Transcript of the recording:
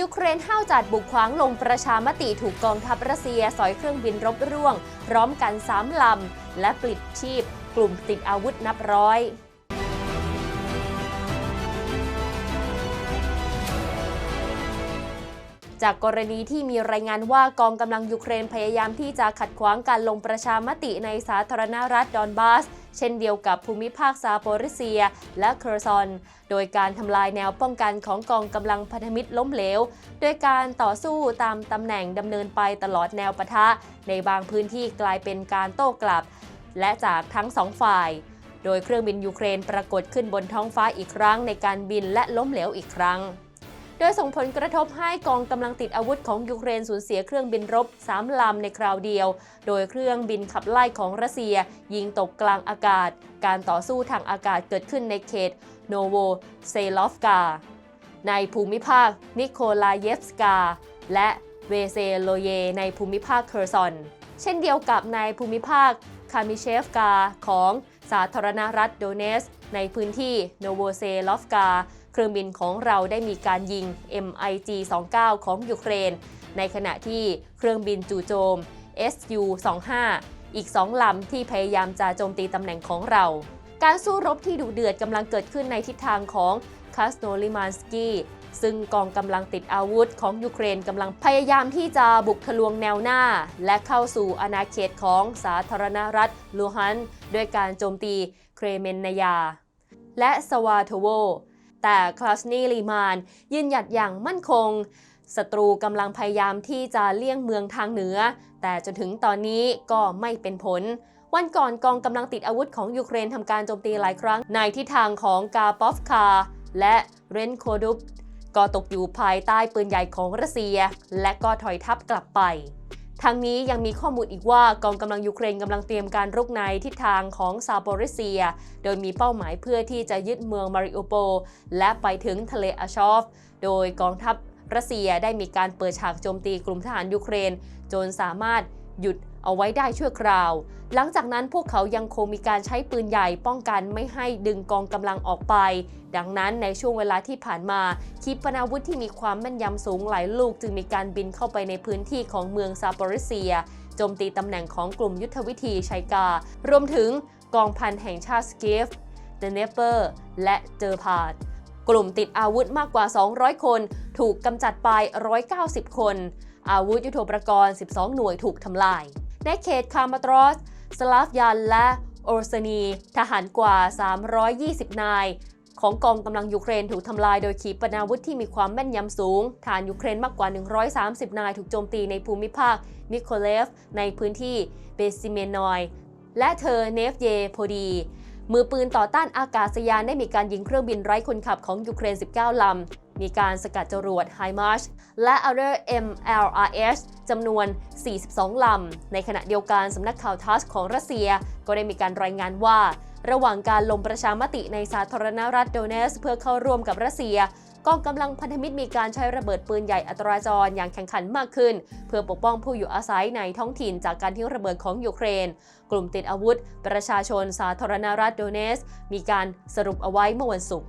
ยูเครนห้าวจัดบุกขวางลงประชามติถูกกองทัพรัสเซียสอยเครื่องบินรบร่วง พร้อมกันสามลำ และปลิดชีพ กลุ่มติดอาวุธนับร้อยจากกรณีที่มีรายงานว่ากองกำลังยูเครนพยายามที่จะขัดขวางการลงประชามติในสาธารณรัฐดอนบาส เช่นเดียวกับภูมิภาคซาโปริเซีย และเคอร์ซอน โดยการทำลายแนวป้องกันของกองกำลังพันธมิตรล้มเหลว โดยการต่อสู้ตามตำแหน่งดำเนินไปตลอดแนวปะทะ ในบางพื้นที่กลายเป็นการโต้กลับ และจากทั้งสองฝ่าย โดยเครื่องบินยูเครนปรากฏขึ้นบนท้องฟ้าอีกครั้งในการบินและล้มเหลวอีกครั้ง ดยส่งผลกระทบให้กองกำลังติดอาวุธของยูเครนสูญเสียเครื่องบินรบ3ลำในคราวเดียว โดยเครื่องบินขับไล่ของรัสเซีย ยิงตกกลางอากาศ การต่อสู้ทางอากาศเกิดขึ้นในเขตโนโวเซลอฟกา ในภูมิภาคนิโคลาเยฟสกา และเวเซโลเย ในภูมิภาคเคอร์ซอน เช่นเดียวกับในภูมิภาคคามิเชฟกาของสาธารณรัฐโดเนส ในพื้นที่โนโวเซลอฟกา เครื่องบินของเราได้มีการยิง MiG-29 ของยูเครน ในขณะที่เครื่องบินจู่โจม Su-25 อีกสองลำที่พยายามจะโจมตีตำแหน่งของเรา การสู้รบที่ดุเดือดกำลังเกิดขึ้นในทิศทางของคาสโนลิมานสกีซึ่งกองกำลังติดอาวุธของยูเครนกำลังพยายามที่จะบุกทะลวงแนวหน้า และเข้าสู่อาณาเขตของสาธารณรัฐลูฮันด้วยการโจมตีเครเมนนายา และสวาโทโว แต่คลาสนีลีมานยืนหยัดอย่างมั่นคงศัตรูกำลังพยายามที่จะเลี่ยงเมืองทางเหนือ แต่จนถึงตอนนี้ก็ไม่เป็นผล วันก่อนกองกำลังติดอาวุธของยูเครนทำการโจมตีหลายครั้ง ในทิศทางของกาปอฟคา และเรนโคดุปก็ตกอยู่ภายใต้ปืนใหญ่ของรัสเซีย และก็ถอยทับกลับไป ทั้งนี้ยังมีข้อมูลอีกว่ากองกำลังยูเครนกำลังเตรียมการรุกในทิศทางของซาโปริเซีย โดยมีเป้าหมายเพื่อที่จะยึดเมืองมาริโอโปลและไปถึงทะเลอาชอฟ โดยกองทัพรัสเซียได้มีการเปิดฉากโจมตีกลุ่มทหารยูเครน จนสามารถหยุด เอาไว้ได้ชั่วคราว หลังจากนั้นพวกเขายังคงมีการใช้ปืนใหญ่ป้องกันไม่ให้ดึงกองกำลังออกไป ดังนั้นในช่วงเวลาที่ผ่านมาขีปนาวุธที่มีความแม่นยำสูงหลายลูกจึงมีการบินเข้าไปในพื้นที่ของเมืองซาปอริเซียโจมตีตำแหน่งของกลุ่มยุทธวิธีชัยกา รวมถึงกองพันแห่งชาติสกีฟเดเนเปอร์และเจอพาดกลุ่มติดอาวุธมากกว่า 200 คน ถูกกำจัดไป 190 คน อาวุธยุทโธปกรณ์ 12 หน่วยถูกทำลาย ในเขตคามาตรอส สลาฟยัน และโอรสนีทหารกว่า 320 นาย ของกองกำลังยูเครนถูกทำลายโดยขีปนาวุธที่มีความแม่นยำสูง ฐานยูเครนมากกว่า 130 นายถูกโจมตีในภูมิภาคมิโคเลฟ ในพื้นที่เบซิเมนอย และเธอเนฟเยโพดี มือปืนต่อต้านอากาศยานได้มีการยิงเครื่องบินไร้คนขับของยูเครน 19 ลำ มีการสกัดจรวด h i m a r s และ Other MLRS จำนวน 42 ลำ ในขณะเดียวกันสำนักข่าวทัสของรัสเซีย ก็ได้มีการรายงานว่า ระหว่างการลงประชามติในสาธารณรัฐโดเนสเพื่อเข้าร่วมกับรัสเซียกองกำลังพันธมิตรมีการใช้ระเบิดปืนใหญ่อัตราจรอย่างแข่งขันมากขึ้น เพื่อปกป้องผู้อยู่อาศัยในท้องถิ่นจากการทิ้งระเบิดของยูเครน กลุ่มติดอาวุธ ประชาชนสาธารณรัฐโดเนส มีการสรุปเอาไว้เมื่อวันศุกร์